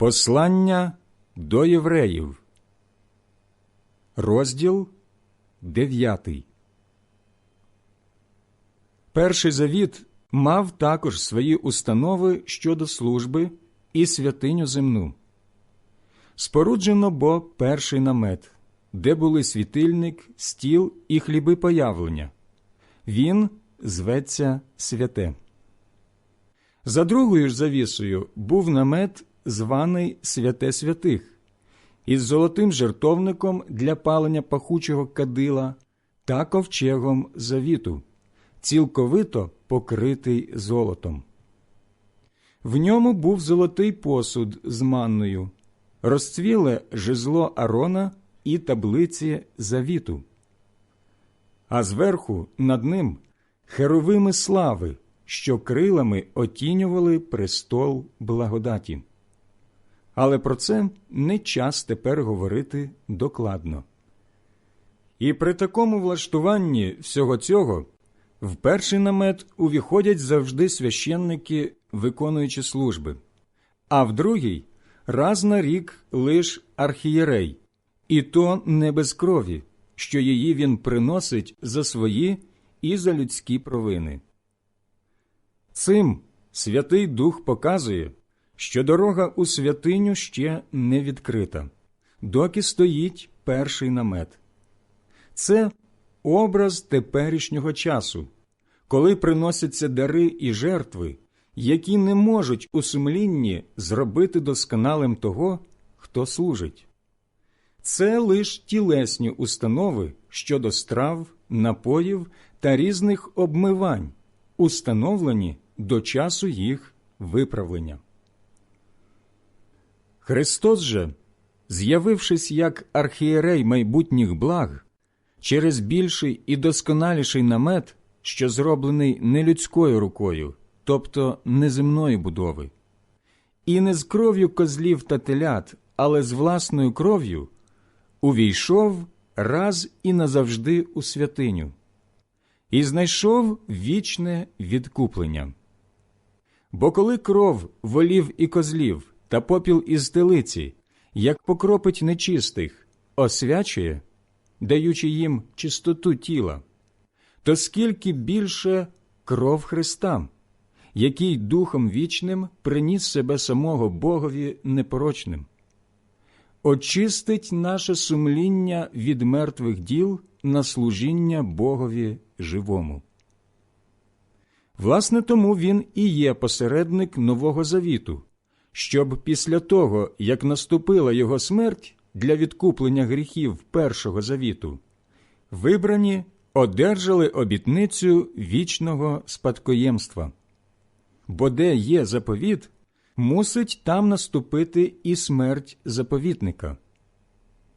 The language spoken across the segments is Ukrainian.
Послання до євреїв, розділ 9. Перший завіт мав також свої установи щодо служби і святиню земну. Споруджено бо перший намет, де були світильник, стіл і хліби появлення. Він зветься святе. За другою ж завісою був намет, званий святе святих, із золотим жертовником для палення пахучого кадила та ковчегом завіту, цілковито покритий золотом. В ньому був золотий посуд з манною, розцвіле жезло Арона і таблиці завіту. А зверху над ним херовими слави, що крилами отінювали престол благодаті. Але про це не час тепер говорити докладно. І при такому влаштуванні всього цього в перший намет увіходять завжди священники, виконуючи служби, а в другий раз на рік лиш архієрей, і то не без крові, що її він приносить за свої і за людські провини. Цим Святий Дух показує, що дорога у святиню ще не відкрита, доки стоїть перший намет. Це образ теперішнього часу, коли приносяться дари і жертви, які не можуть у сумлінні зробити досконалим того, хто служить. Це лиш тілесні установи щодо страв, напоїв та різних обмивань, установлені до часу їх виправлення. Христос же, з'явившись як архієрей майбутніх благ, через більший і досконаліший намет, що зроблений не людською рукою, тобто неземної будови, і не з кров'ю козлів та телят, але з власною кров'ю, увійшов раз і назавжди у святиню, і знайшов вічне відкуплення. Бо коли кров волів і козлів та попіл із телиці, як покропить нечистих, освячує, даючи їм чистоту тіла, то скільки більше кров Христа, який Духом вічним приніс себе самого Богові непорочним, очистить наше сумління від мертвих діл на служіння Богові живому. Власне, тому він і є посередник Нового Завіту, щоб після того, як наступила його смерть для відкуплення гріхів Першого Завіту, вибрані одержали обітницю вічного спадкоємства. Бо де є заповіт, мусить там наступити і смерть заповітника.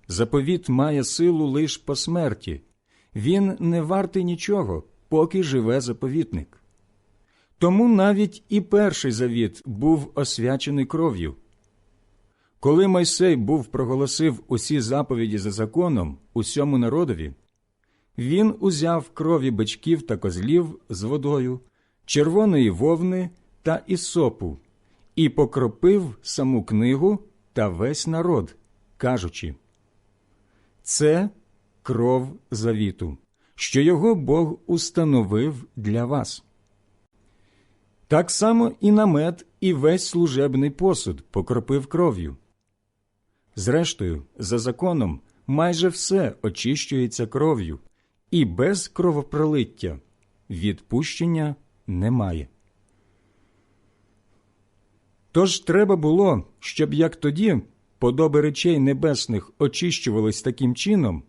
Заповіт має силу лише по смерті, він не вартий нічого, поки живе заповітник. Тому навіть і перший завіт був освячений кров'ю. Коли Мойсей був проголосив усі заповіді за законом усьому народові, він узяв крові бичків та козлів з водою, червоної вовни та ісопу і покропив саму книгу та весь народ, кажучи Це кров завіту, що його Бог установив для вас. Так само і намет, і весь служебний посуд покропив кров'ю. Зрештою, за законом, майже все очищується кров'ю, і без кровопролиття відпущення немає. Тож треба було, щоб як тоді подоби речей небесних очищувались таким чином,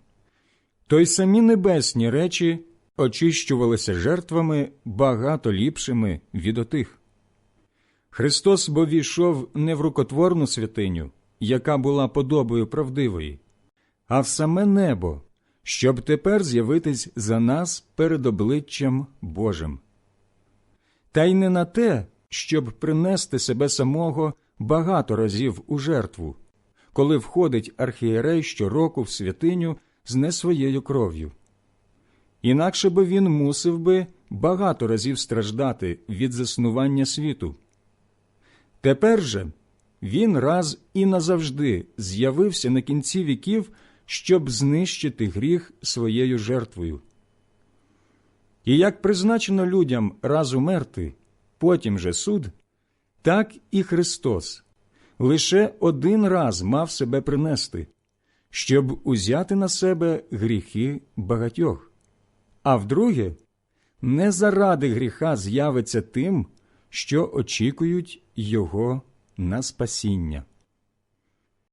то й самі небесні речі очищувалися жертвами багато ліпшими від отих. Христос бо війшов не в рукотворну святиню, яка була подобою правдивої, а в саме небо, щоб тепер з'явитись за нас перед обличчям Божим. Та й не на те, щоб принести себе самого багато разів у жертву, коли входить архієрей щороку в святиню з не своєю кров'ю. Інакше би він мусив би багато разів страждати від заснування світу. Тепер же він раз і назавжди з'явився на кінці віків, щоб знищити гріх своєю жертвою. І як призначено людям раз умерти, потім же суд, так і Христос лише один раз мав себе принести, щоб узяти на себе гріхи багатьох, а вдруге, не заради гріха з'явиться тим, що очікують Його на спасіння.